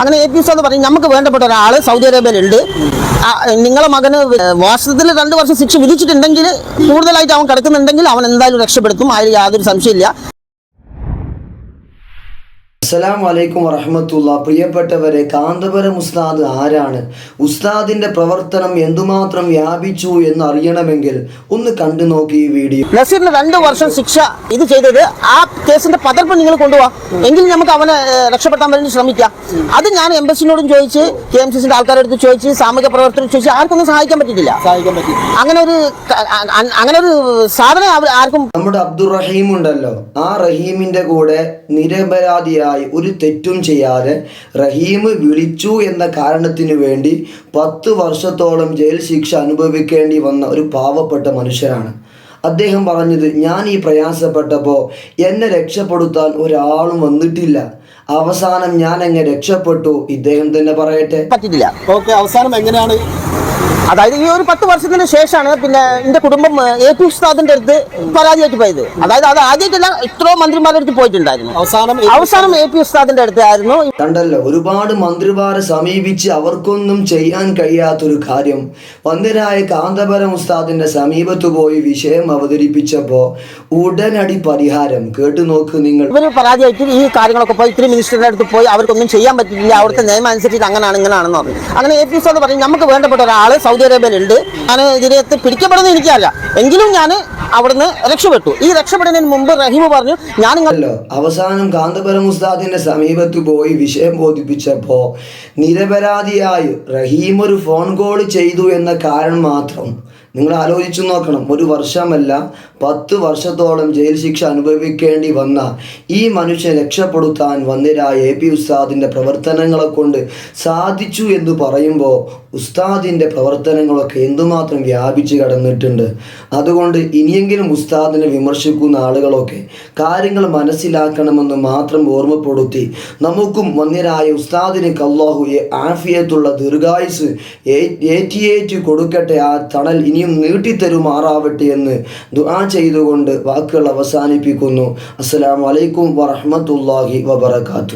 അങ്ങനെ A P എന്ന് പറയും നമുക്ക് വേണ്ടപ്പെട്ട ഒരാൾ സൗദി അറേബ്യയിലുണ്ട്. നിങ്ങളെ മകന് വാസ്തവത്തിൽ രണ്ട് വർഷം ശിക്ഷ വിധിച്ചിട്ടുണ്ടെങ്കിൽ കൂടുതലായിട്ട് അവൻ കിടക്കുന്നുണ്ടെങ്കിൽ അവൻ എന്തായാലും രക്ഷപ്പെടുത്തും. അതിൽ യാതൊരു സംശയമില്ല അസ്സലാം വലൈക്കും വറഹമത്തുള്ള. പ്രിയപ്പെട്ടവരെ കാന്തപുരം ഉസ്താദ് ആരാണ്? ഉസ്താദിന്റെ പ്രവർത്തനം എന്തുമാത്രം വ്യാപിച്ചു എന്ന് അറിയണമെങ്കിൽ ഒന്ന് കണ്ടു നോക്കി ഈ വീഡിയോ. നസീറിന് രണ്ട് വർഷം ശിക്ഷ ഇത് ചെയ്തത്. ആ കേസിന്റെ പകർപ്പ് നിങ്ങൾ കൊണ്ടുപോവാ എങ്കിൽ നമുക്ക് അവനെ രക്ഷപ്പെടാൻ രക്ഷപ്പെടുത്താൻ വേണ്ടി ശ്രമിക്കാം. അത് ഞാൻ എംബസിനോടും ചോദിച്ച് കെ എം സി സിന്റെ ആൾക്കാരുടെ അടുത്ത് ചോദിച്ച് സാമൂഹ്യ പ്രവർത്തനം ചോദിച്ച് ആർക്കൊന്നും സഹായിക്കാൻ പറ്റിയിട്ടില്ല. സഹായിക്കാൻ പറ്റി. അങ്ങനെ ഒരു അങ്ങനെ ഒരു സാധനം ആർക്കും നമ്മുടെ അബ്ദുറഹീം ഉണ്ടല്ലോ ആ റഹീമിന്റെ കൂടെ നിരപരാധിയായി ഒരു തെറ്റും ചെയ്യാതെ റഹീം വിളിച്ചു എന്ന കാരണത്തിന് വേണ്ടി പത്ത് വർഷത്തോളം ജയിൽ ശിക്ഷ അനുഭവിക്കേണ്ടി വന്ന ഒരു പാവപ്പെട്ട മനുഷ്യരാണ് അദ്ദേഹം പറഞ്ഞത് ഞാൻ ഈ പ്രയാസപ്പെട്ടപ്പോൾ എന്നെ രക്ഷപ്പെടുത്താൻ ഒരാളും വന്നിട്ടില്ല. അവസാനം ഞാൻ എങ്ങനെ രക്ഷപ്പെട്ടു. ഇദ്ദേഹം തന്നെ പറയട്ടെ. പറ്റില്ല ഓക്കെ അവസാനം എങ്ങനെയാണ് അതായത് ഈ ഒരു പത്ത് വർഷത്തിന് ശേഷമാണ് പിന്നെ എന്റെ കുടുംബം എ പി ഉസ്താദിന്റെ അടുത്ത് പരാതിയായിട്ട് പോയത്. അതായത് അത് ആദ്യമായിട്ടല്ല ഇത്രയോ മന്ത്രിമാരുടെ അടുത്ത് പോയിട്ടുണ്ടായിരുന്നു. അവസാനം അവസാനം എ പി ഉസ്താദിന്റെ അടുത്തായിരുന്നു. കണ്ടല്ലോ ഒരുപാട് മന്ത്രിമാരെ സമീപിച്ച് അവർക്കൊന്നും ചെയ്യാൻ കഴിയാത്തൊരു കാര്യം. വന്ദരായ കാന്തപുരം ഉസ്താദിന്റെ സമീപത്ത് പോയി വിഷയം അവതരിപ്പിച്ചപ്പോ ഉടനടി പരിഹാരം. കേട്ടു നോക്ക് നിങ്ങൾ. ഇവർ പരാതിയായിട്ട് ഈ കാര്യങ്ങളൊക്കെ പോയി ഇത്തിരി മിനിസ്റ്ററിന്റെ അടുത്ത് പോയി അവർക്കൊന്നും ചെയ്യാൻ പറ്റില്ല അവിടുത്തെ നിയമം അനുസരിച്ച് അങ്ങനെയാണ് ഇങ്ങനെയാണെന്ന് പറഞ്ഞു. അങ്ങനെ എ പി ഉസ്താദ് പറഞ്ഞു നമുക്ക് വേണ്ടപ്പെട്ട ഒരാൾ സൗദി അറേബ്യയിലുണ്ട്. ഞാൻ ഇതിനകത്ത് പിടിക്കപ്പെടുന്നത് എനിക്കല്ല എങ്കിലും ഞാൻ അവിടുന്ന് രക്ഷപ്പെട്ടു. ഈ രക്ഷപ്പെടുന്നതിന് മുമ്പ് റഹീം പറഞ്ഞു ഞാൻ അവസാനം കാന്തപുരം ഉസ്താദിന്റെ സമീപത്ത് പോയി വിഷയം ബോധിപ്പിച്ചപ്പോ നിരപരാധിയായി റഹീം ഒരു ഫോൺ കോൾ ചെയ്തു എന്ന കാരണം മാത്രം നിങ്ങൾ ആലോചിച്ചു നോക്കണം. ഒരു വർഷമല്ല പത്ത് വർഷത്തോളം ജയിൽ ശിക്ഷ അനുഭവിക്കേണ്ടി വന്ന ഈ മനുഷ്യനെ രക്ഷപ്പെടുത്താൻ വന്നിരായ എ പി ഉസ്താദിന്റെ പ്രവർത്തനങ്ങളെ കൊണ്ട് സാധിച്ചു എന്ന് പറയുമ്പോൾ ഉസ്താദിന്റെ പ്രവർത്തനങ്ങളൊക്കെ എന്തുമാത്രം വ്യാപിച്ചു കടന്നിട്ടുണ്ട്. അതുകൊണ്ട് ഇനിയെങ്കിലും ഉസ്താദിനെ വിമർശിക്കുന്ന ആളുകളൊക്കെ കാര്യങ്ങൾ മനസ്സിലാക്കണമെന്ന് മാത്രം ഓർമ്മപ്പെടുത്തി നമുക്കും വന്നിരായ ഉസ്താദിന് കല്ലാഹു ആഫിയത്തുള്ള ദീർഘായുസ് ഏറ്റി ഏറ്റി കൊടുക്കട്ടെ ആ തണൽ ഇനിയും നീട്ടിത്തരുമാറാവട്ടെ എന്ന് ദുആ ചെയ്തുകൊണ്ട് വാക്കുകൾ അവസാനിപ്പിക്കുന്നു. അസ്സലാമു അലൈക്കും വറഹ്മത്തുള്ളാഹി വബറകാതുഹു.